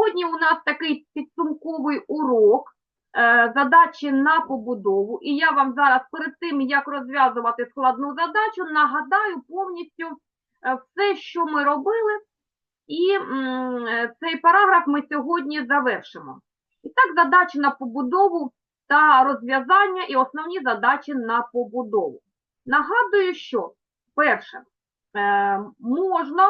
Сьогодні у нас такий підсумковий урок е, задачі на побудову. І я вам зараз перед тим, як розв'язувати складну задачу, нагадаю повністю е, все, що ми робили, і е, цей параграф ми сьогодні завершимо. І так, задачі на побудову та розв'язання і основні задачі на побудову. Нагадую, що перше, можна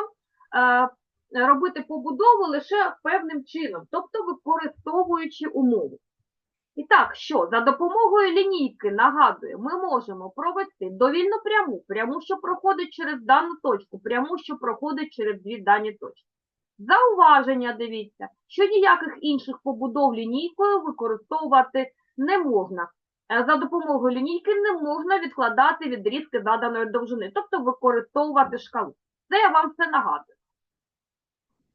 робити побудову лише певним чином, тобто використовуючи умову. І так, що за допомогою лінійки, нагадую, ми можемо провести довільну пряму, пряму, що проходить через дану точку, пряму, що проходить через дві дані точки. Зауваження, дивіться, що ніяких інших побудов лінійкою використовувати не можна. Е, За допомогою лінійки не можна відкладати відрізки заданої довжини, тобто використовувати шкалу. Це я вам все нагадую.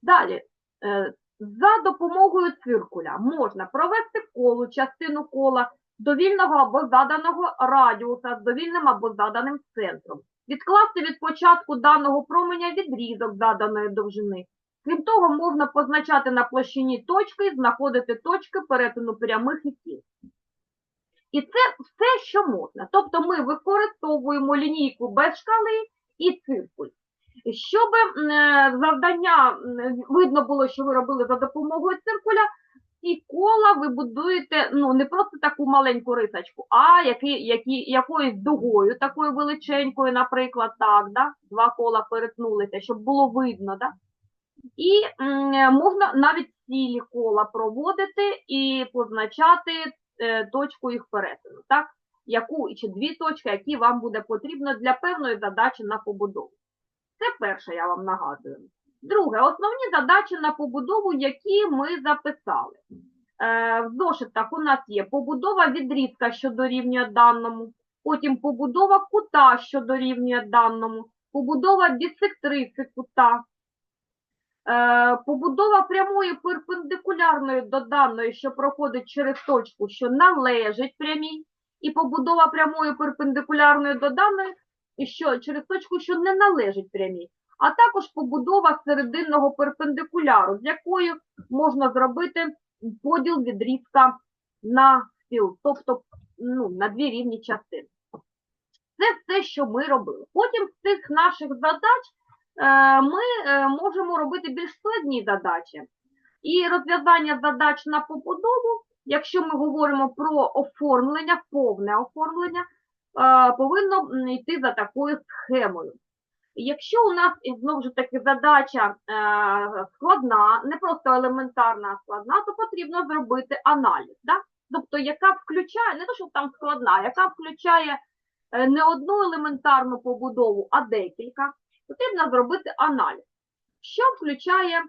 Далі, е, за допомогою циркуля можна провести коло, частину кола довільного або заданого радіуса з довільним або заданим центром, відкласти від початку даного променя відрізок заданої довжини. Крім того, можна позначати на площині точки і знаходити точки перетину прямих і кіл. І це все, що можна. Тобто ми використовуємо лінійку без шкали і циркуль. Щоб е, завдання видно було, що ви робили за допомогою циркуля, ці кола ви будуєте ну, не просто таку маленьку рисочку, а які, які, якоюсь дугою, такою величенькою, наприклад, так, да? два кола перетнулися, щоб було видно. Да? І можна навіть цілі кола проводити і позначати е, точку їх перетину, так? яку чи дві точки, які вам буде потрібно для певної задачі на побудову. Це перше, я вам нагадую. Друге, основні задачі на побудову, які ми записали. Е, в зошитах у нас є побудова відрізка, що дорівнює даному, потім побудова кута, що дорівнює даному, побудова бісектриси кута, е, побудова прямої перпендикулярної до даної, що проходить через точку, що належить прямій, і побудова прямої перпендикулярної до даної, і що через точку, що не належить прямій, а також побудова серединного перпендикуляру, з якою можна зробити поділ відрізка на стіл, тобто ну, на дві рівні частини. Це все, що ми робили. Потім з цих наших задач е, ми е, можемо робити більш складні задачі. І розв'язання задач на побудову, якщо ми говоримо про оформлення, повне оформлення, повинно йти за такою схемою. Якщо у нас знову ж таки задача е, складна, не просто елементарна, а складна, то потрібно зробити аналіз. Да? Тобто, яка включає, не то, що там складна, яка включає е, не одну елементарну побудову, а декілька, потрібно зробити аналіз. Що включає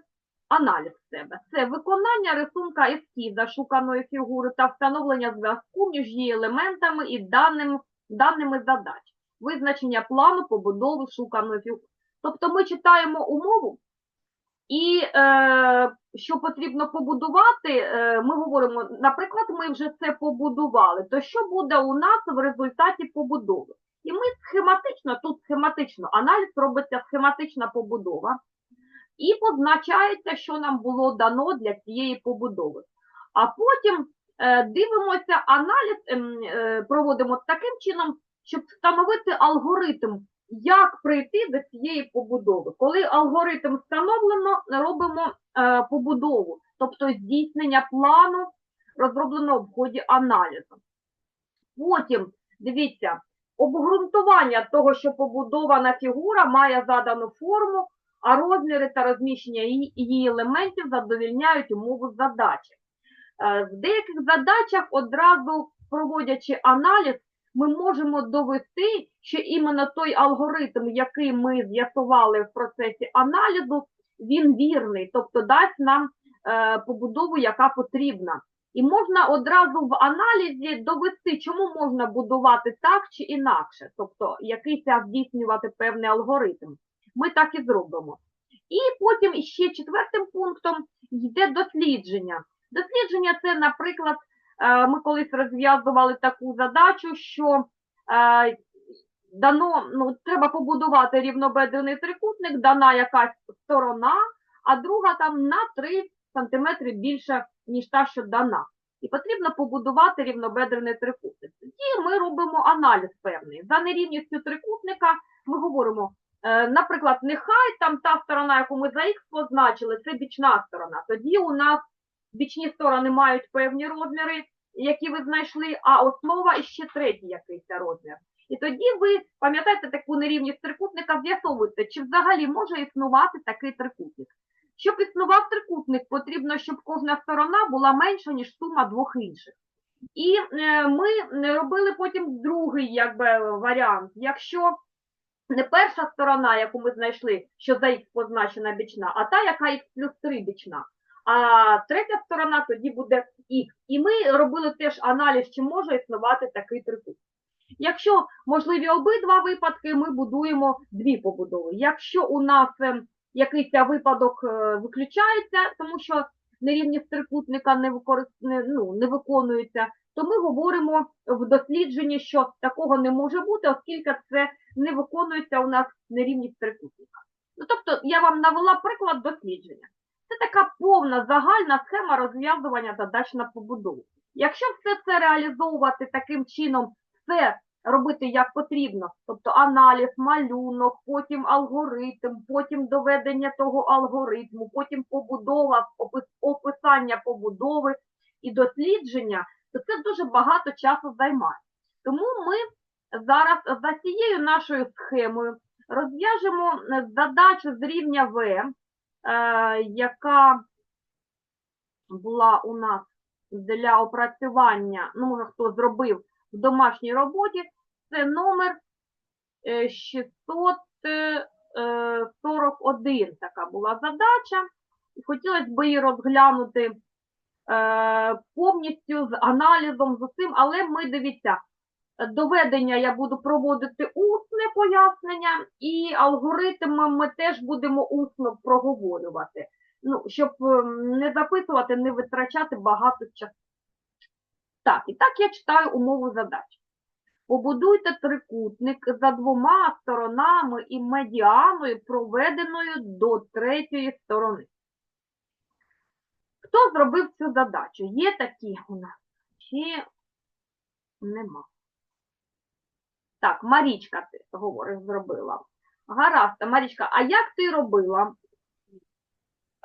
аналіз себе? Це виконання рисунка ескіза шуканої фігури та встановлення зв'язку між її елементами і даними, даними задач визначення плану побудови шуканої фігури. Тобто ми читаємо умову, і е, що потрібно побудувати, е, ми говоримо, наприклад, ми вже це побудували, то що буде у нас в результаті побудови? І ми схематично, тут схематично, аналіз робиться схематична побудова, і позначається, що нам було дано для цієї побудови. А потім дивимося аналіз, ем, е, проводимо таким чином, щоб встановити алгоритм, як прийти до цієї побудови. Коли алгоритм встановлено, робимо е, побудову, тобто здійснення плану, розробленого в ході аналізу. Потім, дивіться, обґрунтування того, що побудована фігура має задану форму, а розміри та розміщення її елементів задовільняють умову задачі. Е, В деяких задачах одразу проводячи аналіз, ми можемо довести, що іменно той алгоритм, який ми з'ясували в процесі аналізу, він вірний, тобто дасть нам е, побудову, яка потрібна. І можна одразу в аналізі довести, чому можна будувати так чи інакше, тобто якийсь здійснювати певний алгоритм. Ми так і зробимо. І потім ще четвертим пунктом йде дослідження. Дослідження це, наприклад, Е, Ми колись розв'язували таку задачу, що е, дано, ну, треба побудувати рівнобедрений трикутник, дана якась сторона, а друга там на три сантиметрів більше, ніж та, що дана. І потрібно побудувати рівнобедрений трикутник. Тоді ми робимо аналіз певний. За нерівністю трикутника ми говоримо, е, наприклад, нехай там та сторона, яку ми за х позначили, це бічна сторона. Тоді у нас бічні сторони мають певні розміри, які ви знайшли, а основа і ще третій якийсь розмір. І тоді ви пам'ятаєте таку нерівність трикутника, з'ясовуєте, чи взагалі може існувати такий трикутник. Щоб існував трикутник, потрібно, щоб кожна сторона була менша, ніж сума двох інших. І е, ми робили потім другий якби, варіант. Якщо не перша сторона, яку ми знайшли, що за х позначена бічна, а та, яка х плюс 3 бічна. А третя сторона тоді буде х. І ми робили теж аналіз, чи може існувати такий трикутник. Якщо можливі обидва випадки, ми будуємо дві побудови. Якщо у нас е, якийсь випадок е, виключається, тому що нерівність трикутника не, використ... ну, не виконується, то ми говоримо в дослідженні, що такого не може бути, оскільки це не виконується у нас нерівність трикутника. Ну, тобто я вам навела приклад дослідження. Це така повна загальна схема розв'язування задач на побудову. Якщо все це реалізовувати таким чином, все робити як потрібно, тобто аналіз, малюнок, потім алгоритм, потім доведення того алгоритму, потім побудова, описання побудови і дослідження, то це дуже багато часу займає. Тому ми зараз за цією нашою схемою розв'яжемо е, задачу з рівня В, яка була у нас для опрацювання, ну, може, хто зробив в домашній роботі, це номер е, 641 така була задача. Хотілося б її розглянути е, повністю з аналізом, з усім, але ми дивіться, доведення я буду проводити усне пояснення, і алгоритм ми теж будемо усно проговорювати. Ну, щоб ем, не записувати, не витрачати багато часу. Так, і так я читаю умову задач. Побудуйте трикутник за двома сторонами і медіаною, проведеною до третьої сторони. Хто зробив цю задачу? Є такі у нас? Чи нема? Так, Марічка, ти говориш, зробила. Гаразд, Марічка, а як ти робила?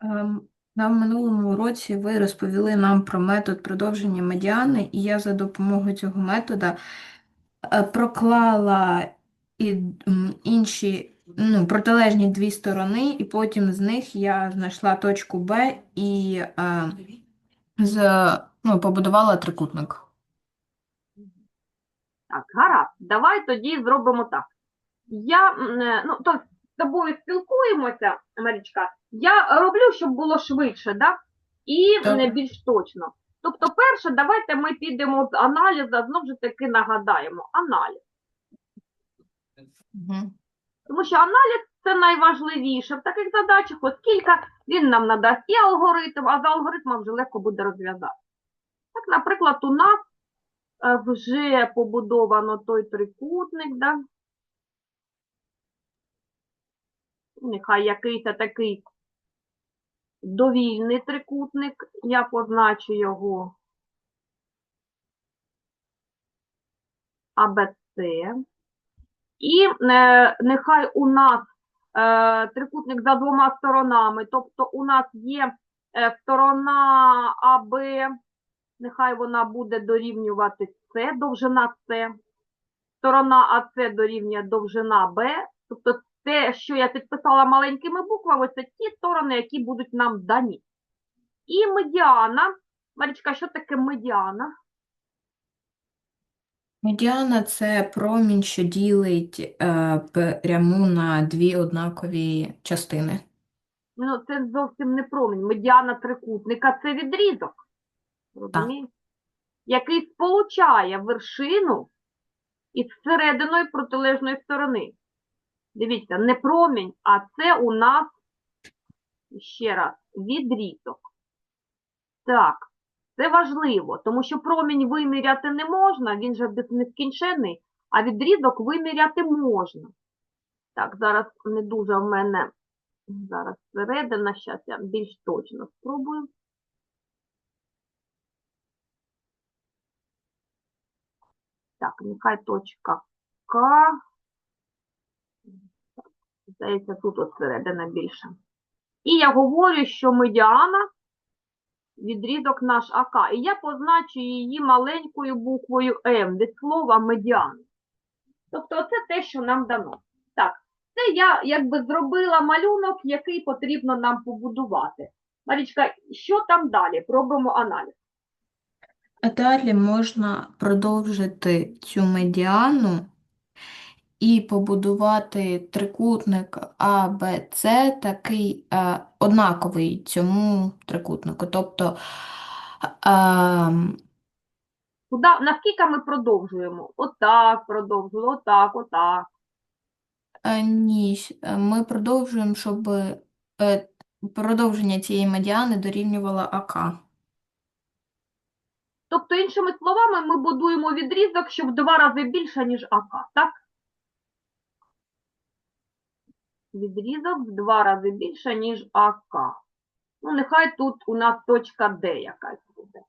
Ем, На минулому уроці ви розповіли нам про метод продовження медіани, і я за допомогою цього метода е, проклала і, інші ну, протилежні дві сторони, і потім з них я знайшла точку Б і е, з, ну, побудувала трикутник. Так, гаразд, давай тоді зробимо так. Я, е, ну, то з тобою спілкуємося, Марічка, я роблю, щоб було швидше, да? і Добре. більш точно. Тобто, перше, давайте ми підемо з аналізу, знову ж таки нагадаємо, аналіз. Угу. Тому що аналіз це найважливіше в таких задачах, оскільки він нам надасть і алгоритм, а за алгоритмом вже легко буде розв'язати. Так, наприклад, у нас вже побудовано той трикутник, да? нехай якийсь такий довільний трикутник, я позначу його АБЦ. І е, нехай у нас е, трикутник за двома сторонами, тобто у нас є е, сторона АБ, нехай вона буде дорівнювати С, довжина С, сторона АС дорівнює довжина Б, тобто те, що я підписала маленькими буквами, це ті сторони, які будуть нам дані. І медіана. Марічка, що таке медіана? Медіана – це промінь, що ділить е, пряму на дві однакові частини. Ну, це зовсім не промінь. Медіана трикутника це відрізок. Розумієте? Який сполучає вершину із серединою протилежної сторони. Дивіться, не промінь, а це у нас ще раз відрізок. Так, це важливо, тому що промінь виміряти не можна, він же нескінченний, а відрізок виміряти можна. Так, зараз не дуже в мене зараз середина, зараз я більш точно спробую. Так, нехай точка К. Здається, тут от середина більше. І я говорю, що медіана відрізок наш АК. І я позначу її маленькою буквою М від слова медіан. Тобто це те, що нам дано. Так, це я якби зробила малюнок, який потрібно нам побудувати. Марічка, що там далі? Пробуємо аналіз. А Далі можна продовжити цю медіану і побудувати трикутник А, Б, С, такий е, однаковий цьому трикутнику. Тобто ем, Куди, наскільки ми продовжуємо? Отак продовжуємо, отак, отак. е, ні, е, ми продовжуємо, щоб е, продовження цієї медіани дорівнювало АК. Тобто, іншими словами, ми будуємо відрізок, щоб в два рази більше, ніж АК, так? Відрізок в два рази більше, ніж АК. Ну, нехай тут у нас точка Д якась буде.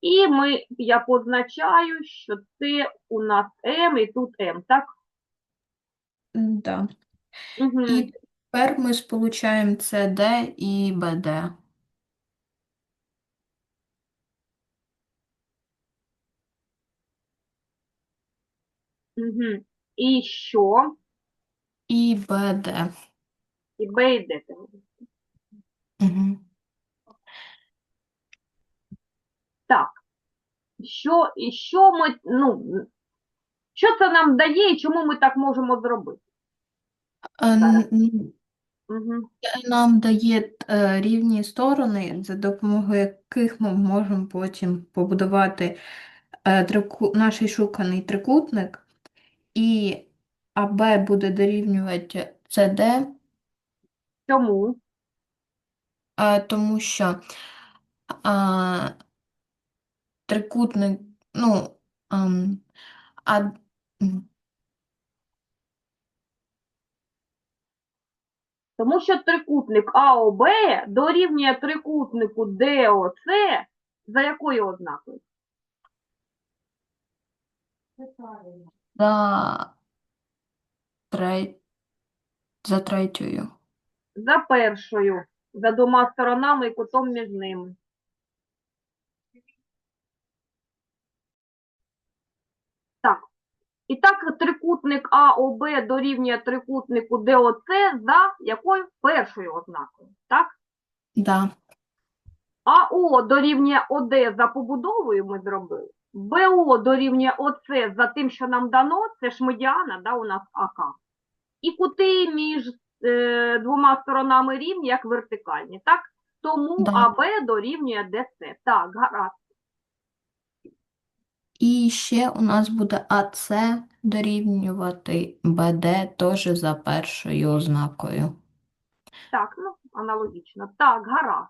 І ми, я позначаю, що це у нас М і тут М, так? Да. Угу. І тепер ми сполучаємо СД і БД. Угу. І що? І БД. І Б і Д. ти говориш. Угу. Так. Що, і що ми, ну, що це нам дає і чому ми так можемо зробити? Е, н- Угу. Нам дає е, рівні сторони, за допомогою яких ми можемо потім побудувати е, трику... наш шуканий трикутник, і АБ буде дорівнювати СД, Чому? е, тому що а, трикутник, ну, ам, а, м, Тому що трикутник АОБ дорівнює трикутнику ДОЦ за якою ознакою? За, тре... за третьою. За першою, за двома сторонами і кутом між ними. Так. І так трикутник АОБ дорівнює трикутнику ДОЦ за якою першою ознакою, так? Да. АО дорівнює ОД за побудовою ми зробили. БО дорівнює ОЦ за тим, що нам дано, це ж медіана, да, у нас АК. І кути між е, двома сторонами рівні, як вертикальні, так? Тому Да. АБ дорівнює ДС. Так, гаразд. І ще у нас буде АЦ дорівнювати БД теж за першою ознакою. Так, ну, аналогічно. Так, гаразд.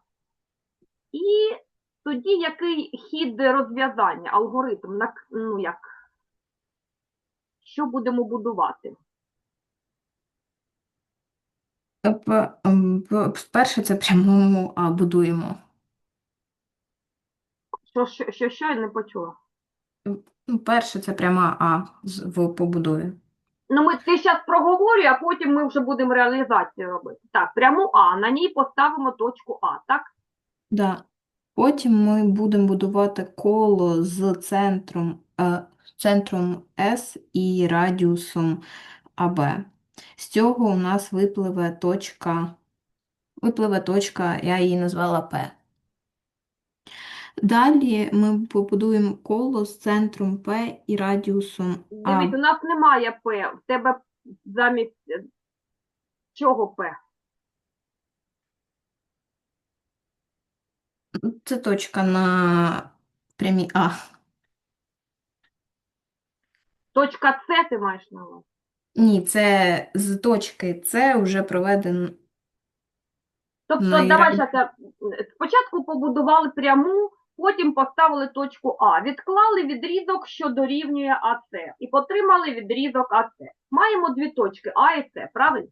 І тоді який хід розв'язання, алгоритм, ну як, що будемо будувати? П- м, п- Вперше це прямому А будуємо. Що, що, що, що я не почула? Ну, Перше це пряма А в побудові. Ну, ми ти зараз проговорюй, а потім ми вже будемо реалізацію робити. Так, пряму А, на ній поставимо точку А, так? Да. Потім ми будемо будувати коло з центром, е, центром С і радіусом АБ. З цього у нас випливе точка, випливе точка, я її назвала П. Далі ми побудуємо коло з центром П і радіусом А. Дивись, у нас немає П, в тебе замість е, чого П? Це точка на прямій А. Точка С ти маєш на увазі? Ні, це з точки С вже проведено. Тобто, Ну, давай я, е, спочатку побудували пряму, потім поставили точку А, відклали відрізок, що дорівнює АС, і отримали відрізок АС. Маємо дві точки А і С, правильно?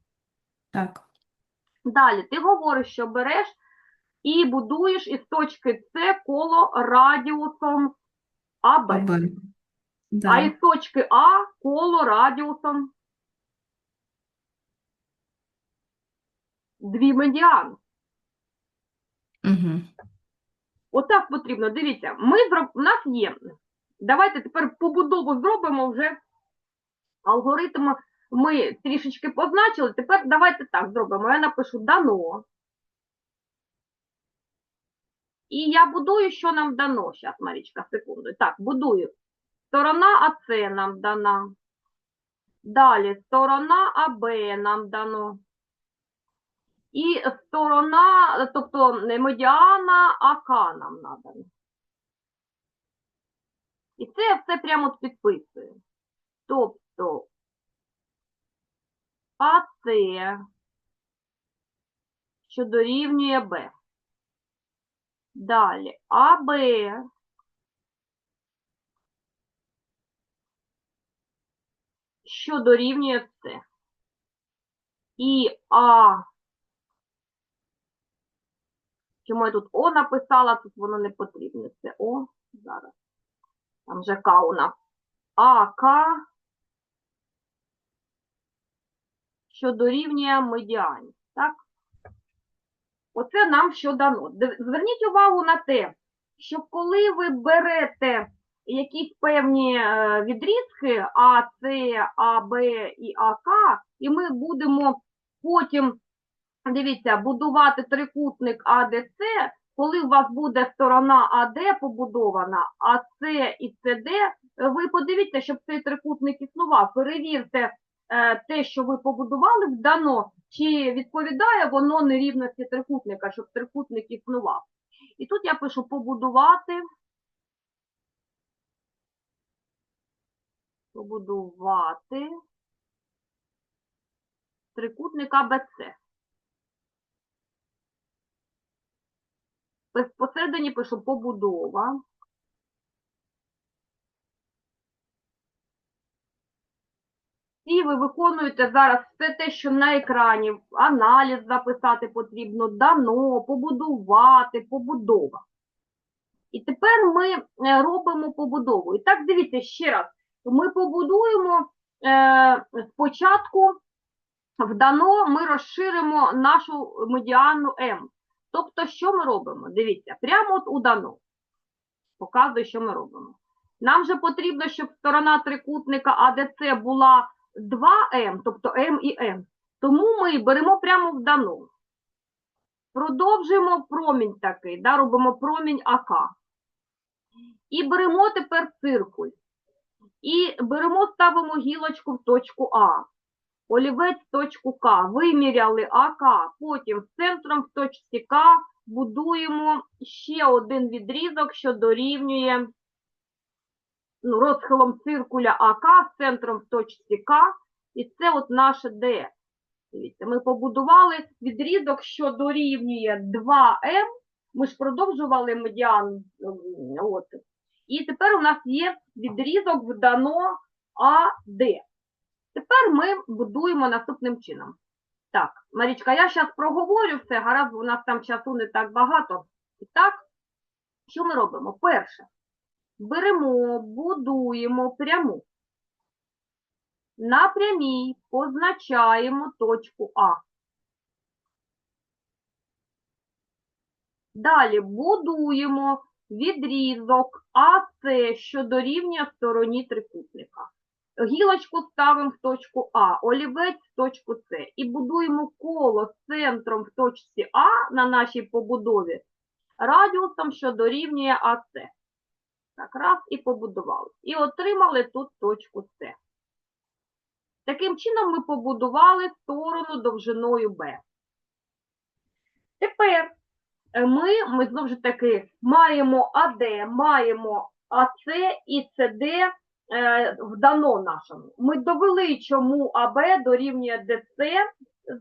Так. Далі ти говориш, що береш і будуєш із точки С коло радіусом АБ. АБ. Да. А із точки А коло радіусом дві медіани. Угу. Отак потрібно. Дивіться, ми зроб... у нас є. Давайте тепер побудову зробимо вже алгоритм. Ми трішечки позначили. Тепер давайте так зробимо. Я напишу дано. І я будую, що нам дано. Зараз, Марічка, секунду. Так, будую. Сторона АС нам дана. Далі сторона АБ нам дано. І сторона, тобто медіана АК нам надана. І це я все прямо підписую. Тобто АС, що дорівнює Б. Далі АБ, що дорівнює С. І А. Чому я тут О написала, тут воно не потрібне. Це О зараз. Там вже К у нас. АК, що дорівнює медіані. Так? Оце нам що дано. Зверніть увагу на те, що коли ви берете якісь певні е, відрізки А, С, А, Б і АК, і ми будемо потім, дивіться, будувати трикутник АДЦ, коли у вас буде сторона АД побудована, а С і СД, ви подивіться, щоб цей трикутник існував. Перевірте е, те, що ви побудували в дано, чи відповідає воно нерівності трикутника, щоб трикутник існував. І тут я пишу побудувати. Побудувати трикутник АБЦ. Посередині пишу побудова. Ви виконуєте зараз все те, що на екрані, аналіз записати потрібно, дано, побудувати, побудова. І тепер ми е, робимо побудову. І так, дивіться ще раз, ми побудуємо е, спочатку в дано ми розширимо нашу медіану М. Тобто, що ми робимо? Дивіться, прямо от у дано. Показую, що ми робимо. Нам же потрібно, щоб сторона трикутника АДЦ була 2М, тобто М і М. Тому ми беремо прямо в дано. Продовжуємо промінь такий, да, робимо промінь АК. І беремо тепер циркуль. І беремо, ставимо гілочку в точку А. Олівець в точку К. Виміряли АК. Потім з центром в точці К будуємо ще один відрізок, що дорівнює ну, розхилом циркуля АК з центром в точці К. І це от наше Д. Дивіться, ми побудували відрізок, що дорівнює 2М. Ми ж продовжували медіан. От. І тепер у нас є відрізок в дано АД. Тепер ми будуємо наступним чином. Так, Марічка, я зараз проговорю все, гаразд, у нас там часу не так багато. І так, що ми робимо? Перше, беремо, будуємо пряму. На прямій позначаємо точку А. Далі будуємо відрізок АС, що дорівнює стороні трикутника. Гілочку ставимо в точку А, олівець в точку С. І будуємо коло з центром в точці А на нашій побудові радіусом, що дорівнює АС. Так, раз і побудували. І отримали тут точку С. Таким чином ми побудували сторону довжиною Б. Тепер е, ми, ми знову ж таки маємо АД, маємо АС і СД е, в дано нашому. Ми довели, чому АБ дорівнює ДС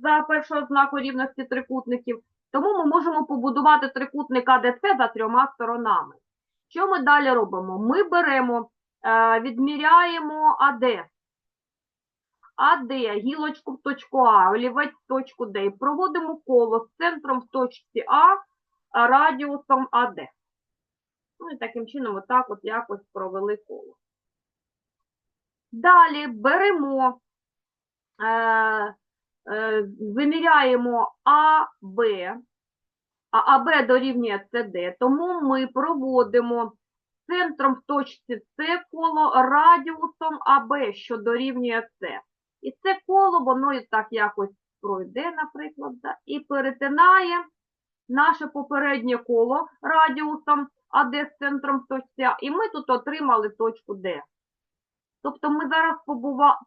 за першу ознаку рівності трикутників, тому ми можемо побудувати трикутник АДС за трьома сторонами. Що ми далі робимо? Ми беремо, е, відміряємо АД. АД, гілочку в точку А, олівець в точку Д. І проводимо коло з центром в точці А, радіусом АД. Ну і таким чином, отак от якось провели коло. Далі беремо, е, е, виміряємо АБ, а АБ дорівнює СД, тому ми проводимо центром в точці С коло радіусом АБ, що дорівнює С. І це коло, воно і так якось пройде, наприклад, да, і перетинає наше попереднє коло радіусом АД з центром в точці А, і ми тут отримали точку Д. Тобто ми зараз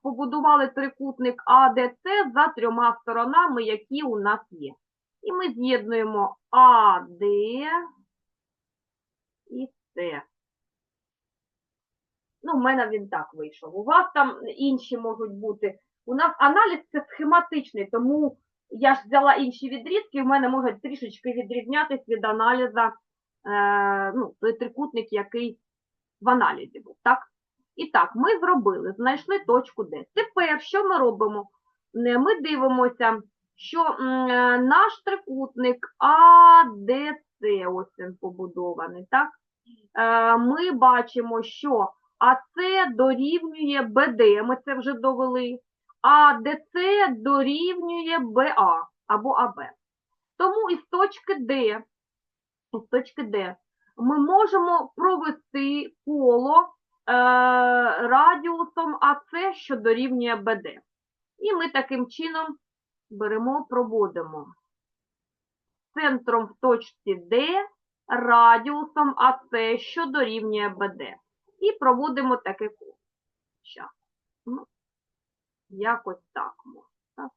побудували трикутник АДЦ за трьома сторонами, які у нас є. І ми з'єднуємо АД і С. Ну, в мене він так вийшов. У вас там інші можуть бути. У нас аналіз це схематичний, тому я ж взяла інші відрізки, в мене можуть трішечки відрізнятись від аналізу, е, ну, той трикутник, який в аналізі був, так? І так, ми зробили, знайшли точку Д. Тепер що ми робимо? Ми дивимося, що е, наш трикутник АДЦ, ось він побудований, так? Е, Ми бачимо, що АЦ дорівнює БД, ми це вже довели, а ДЦ дорівнює БА або АБ. Тому із точки Д, із точки Д ми можемо провести коло е, радіусом АЦ, що дорівнює БД. І ми таким чином беремо, проводимо центром в точці Д радіусом АЦ, що дорівнює БД. І проводимо таке коло. Ну, якось так можна.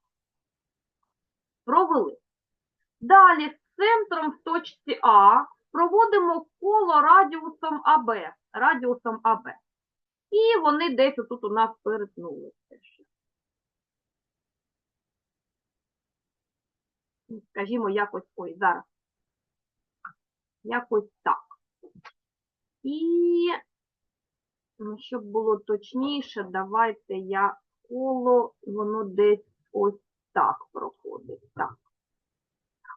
Провели. Далі з центром в точці А проводимо коло радіусом АБ. Радіусом АБ. І вони десь тут у нас перетнулися. ще. Ну, Скажімо, якось, ой, зараз. Якось так. І, ну, щоб було точніше, давайте я коло, воно десь ось так проходить. Так.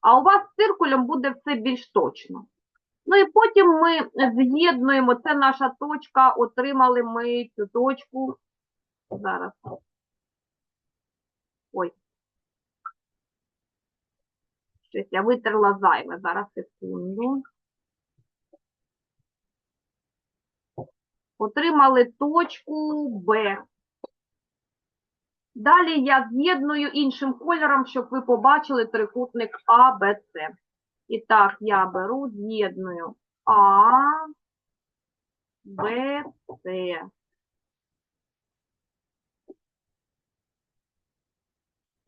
А у вас з циркулем буде все більш точно. Ну і потім ми з'єднуємо, це наша точка, отримали ми цю точку. Зараз. Ой. Щось я витерла зайве. Зараз секунду. Отримали точку Б. Далі я з'єдную іншим кольором, щоб ви побачили трикутник А, Б, С. І так, я беру, з'єдную А, Б, С.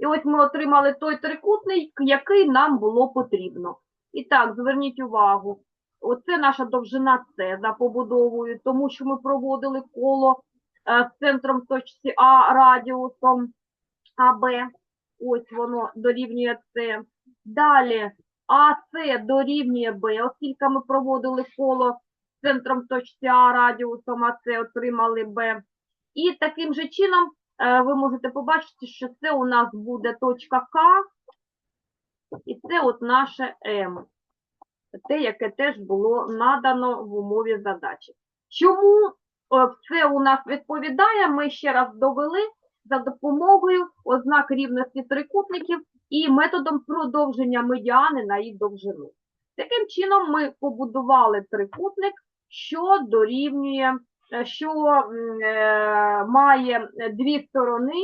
І ось ми отримали той трикутник, який нам було потрібно. І так, зверніть увагу, оце наша довжина С за побудовою, тому що ми проводили коло е, з центром в точці А радіусом АБ. Ось воно дорівнює С. Далі АС дорівнює Б, оскільки ми проводили коло з центром точці А радіусом АС, отримали Б. І таким же чином е, ви можете побачити, що це у нас буде точка К, і це от наше М. Те, яке теж було надано в умові задачі. Чому е, це у нас відповідає, ми ще раз довели за допомогою ознак рівності трикутників і методом продовження медіани на їх довжину. Таким чином ми побудували трикутник, що дорівнює, е, що е, має дві сторони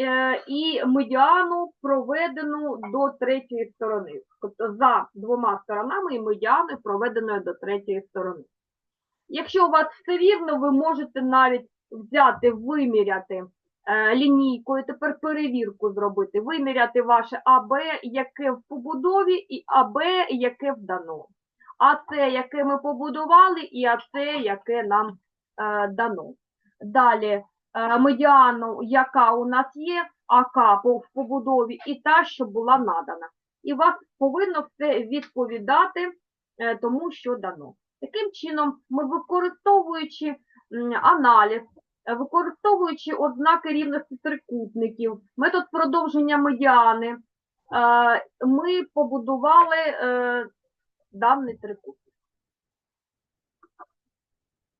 е, і медіану проведену до третьої сторони. Тобто за двома сторонами і медіани проведеною до третьої сторони. Якщо у вас все вірно, ви можете навіть взяти, виміряти е, лінійкою, тепер перевірку зробити, виміряти ваше АБ, яке в побудові, і АБ, яке вдано. А це, яке ми побудували, і АЦ, яке нам е, дано. Далі е, медіану, яка у нас є, АК по побудові, і та, що була надана. І вас повинно все відповідати е, тому, що дано. Таким чином, ми використовуючи м, аналіз, е, використовуючи ознаки рівності трикутників, метод продовження медіани, е, ми побудували даний трикутник.